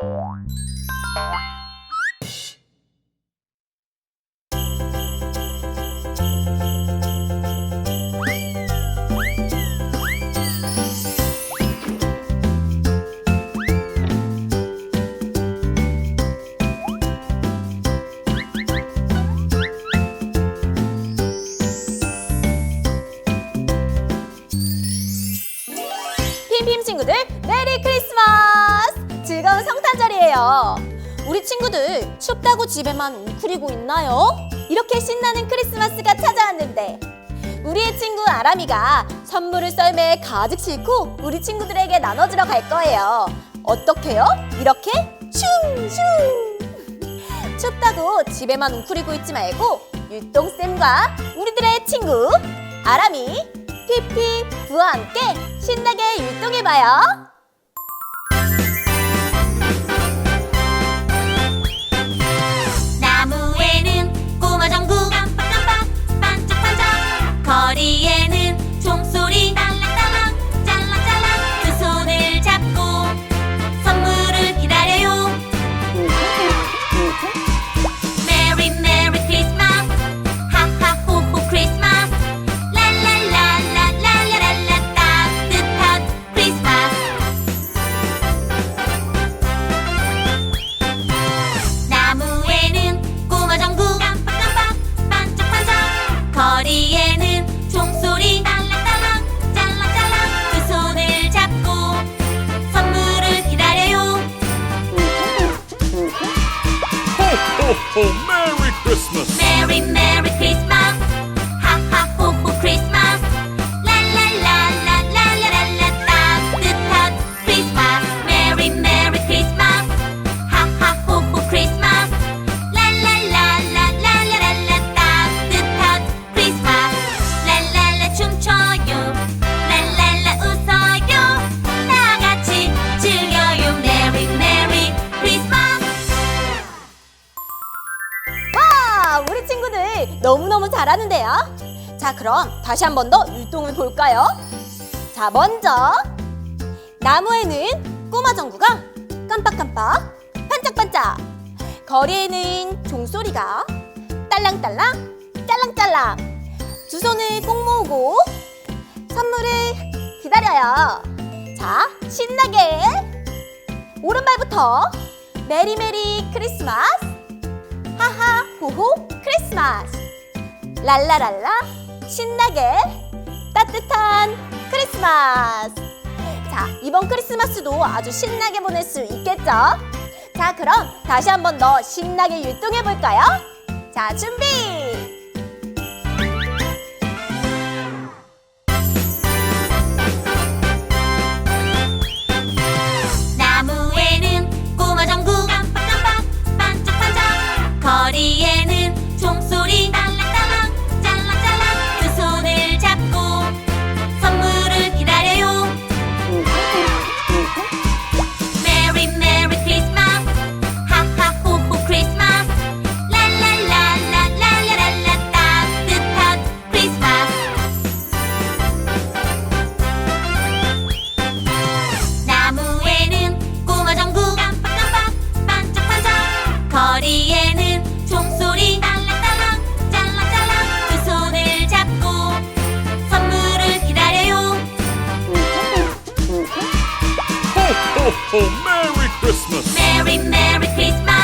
핌핌 친구들 메리 크리스마스! 성탄절이에요. 우리 친구들 춥다고 집에만 웅크리고 있나요? 이렇게 신나는 크리스마스가 찾아왔는데 우리의 친구 아람이가 선물을 썰매에 가득 싣고 우리 친구들에게 나눠주러 갈 거예요. 어떻게요? 이렇게 슝슝! 춥다고 집에만 웅크리고 있지 말고 율동쌤과 우리들의 친구 아람이 피피 부와 함께 신나게 율동해봐요. 거리에는 종소리 딸랑딸랑 짤랑짤랑 두 손을 잡고 선물을 기다려요. Merry 너무너무 잘하는데요. 자, 그럼 다시 한 번 더 율동을 볼까요? 자, 먼저 나무에는 꼬마 전구가 깜빡깜빡 반짝반짝 거리에는 종소리가 딸랑딸랑 짤랑짤랑 두 손을 꼭 모으고 선물을 기다려요. 자, 신나게 오른발부터 메리메리 크리스마스 하하 호호 크리스마스 랄라랄라 신나게 따뜻한 크리스마스 자 이번 크리스마스도 아주 신나게 보낼 수 있겠죠? 자 그럼 다시 한번 더 신나게 율동해 볼까요? 자 준비 Christmas. Merry, Merry Christmas.